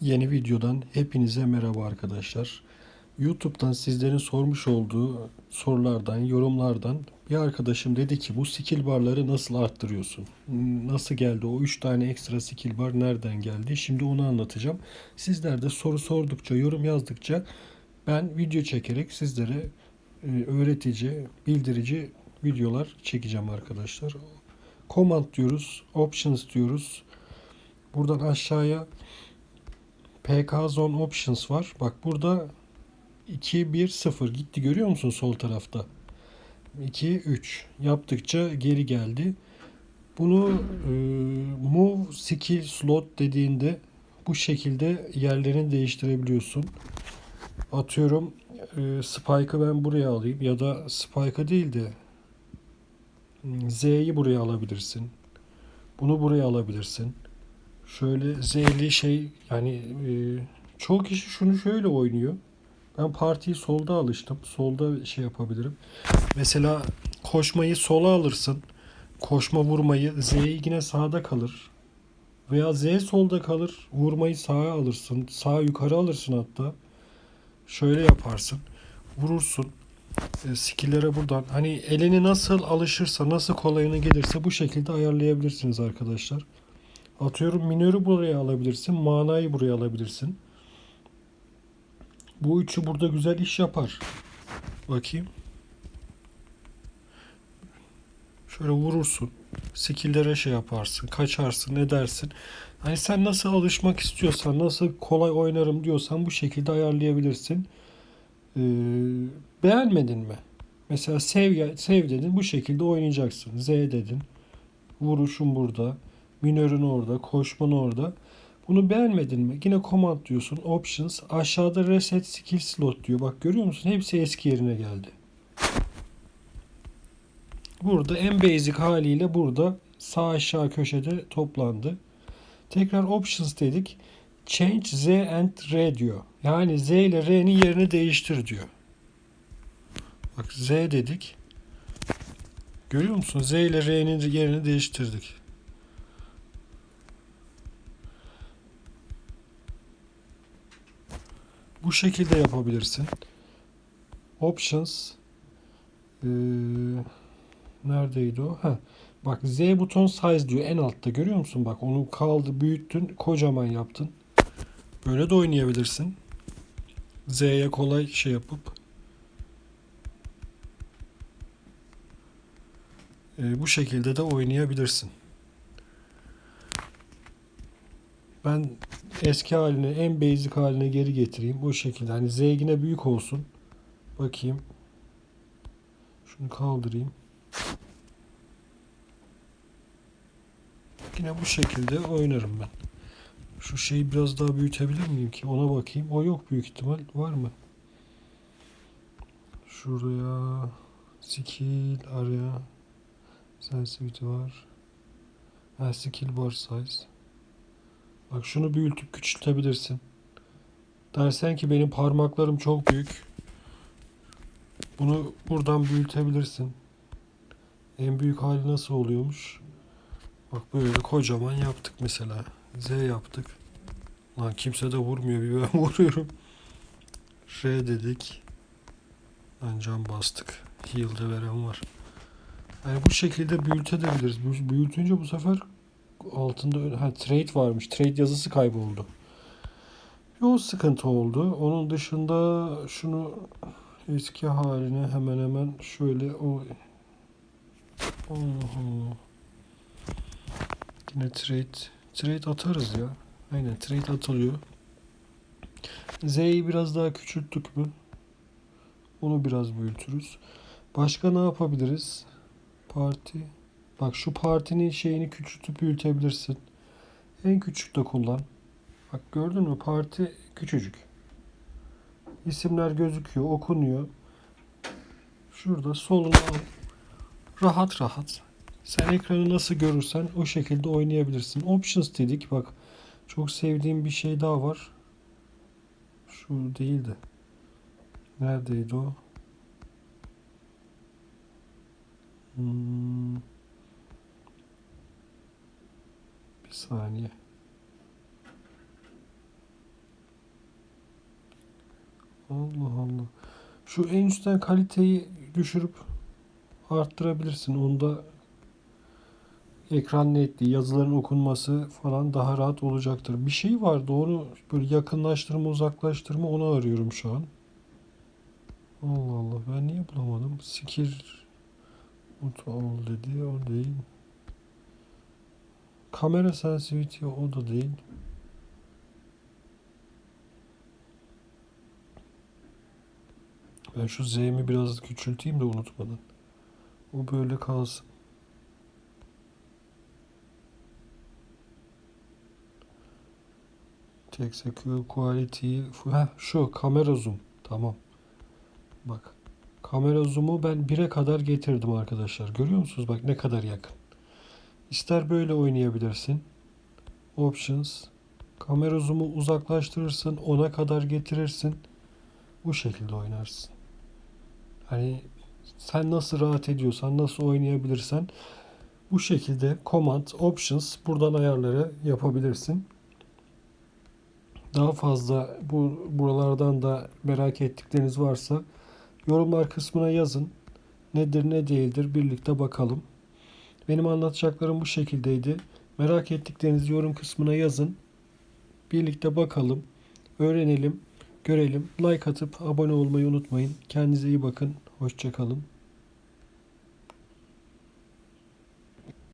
Yeni videodan hepinize merhaba arkadaşlar. YouTube'dan sizlerin sormuş olduğu sorulardan, yorumlardan bir arkadaşım dedi ki bu skill barları nasıl arttırıyorsun? Nasıl geldi o 3 tane ekstra skill bar nereden geldi? Şimdi onu anlatacağım. Sizler de soru sordukça, yorum yazdıkça ben video çekerek sizlere e, öğretici, bildirici videolar çekeceğim arkadaşlar. Command diyoruz, options diyoruz. Buradan aşağıya PK Zone Options var. Bak burada 2 1 0 gitti görüyor musun sol tarafta? 2 3 yaptıkça geri geldi. Bunu e, move skill slot dediğinde bu şekilde yerlerini değiştirebiliyorsun. Atıyorum e, Spike'ı ben buraya alayım ya da Spike'ı değil de hmm, Z'yi buraya alabilirsin. Bunu buraya alabilirsin. Şöyle Z'li şey yani e, çoğu kişi şunu şöyle oynuyor. Ben partiyi solda alıştım. Solda şey yapabilirim. Mesela koşmayı sola alırsın. Koşma vurmayı Z'yi yine sağda kalır. Veya Z solda kalır. Vurmayı sağa alırsın. Sağ yukarı alırsın hatta. Şöyle yaparsın. Vurursun. E, skill'lere buradan. Hani elini nasıl alışırsa, nasıl kolayına gelirse bu şekilde ayarlayabilirsiniz arkadaşlar. Atıyorum minörü buraya alabilirsin. Manayı buraya alabilirsin. Bu üçü burada güzel iş yapar. Bakayım. Şöyle vurursun. Skill'lere şey yaparsın. Kaçarsın. Ne dersin. Hani sen nasıl alışmak istiyorsan, nasıl kolay oynarım diyorsan bu şekilde ayarlayabilirsin. Ee, beğenmedin mi? Mesela sev, sev dedin bu şekilde oynayacaksın. Z dedin. Vuruşun burada. Minörün orada. Koşman orada. Bunu beğenmedin mi? Yine command diyorsun. Options. Aşağıda reset skill slot diyor. Bak görüyor musun? Hepsi eski yerine geldi. Burada en basic haliyle burada sağ aşağı köşede toplandı. Tekrar options dedik. Change Z and R diyor. Yani Z ile R'nin yerini değiştir diyor. Bak Z dedik. Görüyor musun? Z ile R'nin yerini değiştirdik. Bu şekilde yapabilirsin. Options ee, neredeydi o? Heh. Bak Z buton size diyor en altta görüyor musun? Bak onu kaldı büyüttün kocaman yaptın. Böyle de oynayabilirsin. Z'ye kolay şey yapıp ee, bu şekilde de oynayabilirsin. Ben eski haline, en basic haline geri getireyim. Bu şekilde. Hani Z büyük olsun. Bakayım. Şunu kaldırayım. Yine bu şekilde oynarım ben. Şu şeyi biraz daha büyütebilir miyim ki? Ona bakayım. O yok büyük ihtimal. Var mı? Şuraya skill araya sensitivity var. Ha, skill bar size. Bak şunu büyütüp küçültebilirsin. Dersen ki benim parmaklarım çok büyük. Bunu buradan büyütebilirsin. En büyük hali nasıl oluyormuş? Bak böyle kocaman yaptık mesela. Z yaptık. Lan kimse de vurmuyor bir ben vuruyorum. R dedik. Lan can bastık. Heal'de veren var. Yani bu şekilde büyütebiliriz. Büyütünce bu sefer altında ha, trade varmış. Trade yazısı kayboldu. O sıkıntı oldu. Onun dışında şunu eski haline hemen hemen şöyle o Oho. Yine trade trade atarız ya. Aynen trade atılıyor. Z'yi biraz daha küçülttük mü? Onu biraz büyütürüz. Başka ne yapabiliriz? Parti Bak şu partinin şeyini küçültüp büyütebilirsin. En küçük de kullan. Bak gördün mü parti küçücük. İsimler gözüküyor, okunuyor. Şurada solunu al. Rahat rahat. Sen ekranı nasıl görürsen o şekilde oynayabilirsin. Options dedik. Bak çok sevdiğim bir şey daha var. Şu değildi. Neredeydi o? Hmm. Bir saniye. Allah Allah. Şu en üstten kaliteyi düşürüp arttırabilirsin. Onda ekran netliği, yazıların okunması falan daha rahat olacaktır. Bir şey vardı onu böyle yakınlaştırma, uzaklaştırma onu arıyorum şu an. Allah Allah ben niye bulamadım? Skill Auto ol dedi o değil. Kamera sensitivity o da değil. Ben şu Z'mi biraz küçülteyim de unutmadan. O böyle kalsın. Tek secure quality. Heh, şu kamera zoom. Tamam. Bak. Kamera zoom'u ben 1'e kadar getirdim arkadaşlar. Görüyor musunuz? Bak ne kadar yakın. İster böyle oynayabilirsin. Options. Kamera zoom'u uzaklaştırırsın. 10'a kadar getirirsin. Bu şekilde oynarsın. Hani sen nasıl rahat ediyorsan, nasıl oynayabilirsen bu şekilde command, options buradan ayarları yapabilirsin. Daha fazla bu buralardan da merak ettikleriniz varsa yorumlar kısmına yazın. Nedir ne değildir birlikte bakalım. Benim anlatacaklarım bu şekildeydi. Merak ettiklerinizi yorum kısmına yazın. Birlikte bakalım, öğrenelim, görelim. Like atıp abone olmayı unutmayın. Kendinize iyi bakın. Hoşçakalın.